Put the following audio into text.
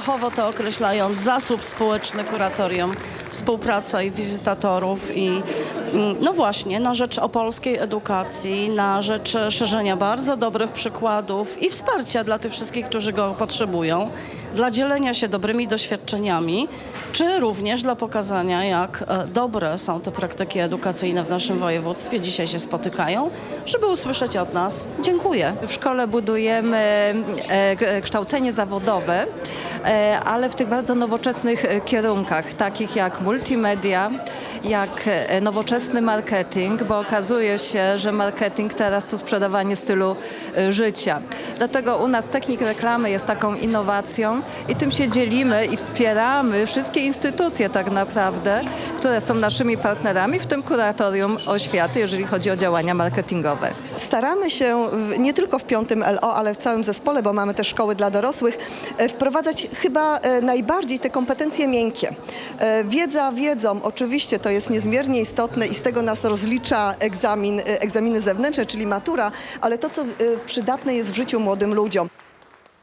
fachowo to określając, zasób społeczny kuratorium, współpraca i wizytatorów i no właśnie na rzecz opolskiej edukacji, na rzecz szerzenia bardzo dobrych przykładów i wsparcia dla tych wszystkich, którzy go potrzebują, dla dzielenia się dobrymi doświadczeniami, czy również dla pokazania, jak e, dobre są te praktyki edukacyjne w naszym województwie. Dzisiaj się spotykają, żeby usłyszeć od nas dziękuję. W szkole budujemy e, k- kształcenie zawodowe, e, ale w tych bardzo nowoczesnych e, kierunkach, takich jak multimedia, jak e, nowoczesny marketing, bo okazuje się, że marketing teraz to sprzedawanie stylu e, życia. Dlatego u nas technik reklamy jest taką innowacją i tym się dzielimy i wspieramy wszystkie instytucje tak naprawdę, które są naszymi partnerami, w tym kuratorium oświaty, jeżeli chodzi o działania marketingowe. Staramy się nie tylko w piątym LO, ale w całym zespole, bo mamy też szkoły dla dorosłych, e, wprowadzać chyba e, najbardziej te kompetencje miękkie. E, Wiedza wiedzą, oczywiście to jest niezmiernie istotne i z tego nas rozlicza egzamin, e, egzaminy zewnętrzne, czyli matura, ale to, co e, przydatne jest w życiu młodym ludziom.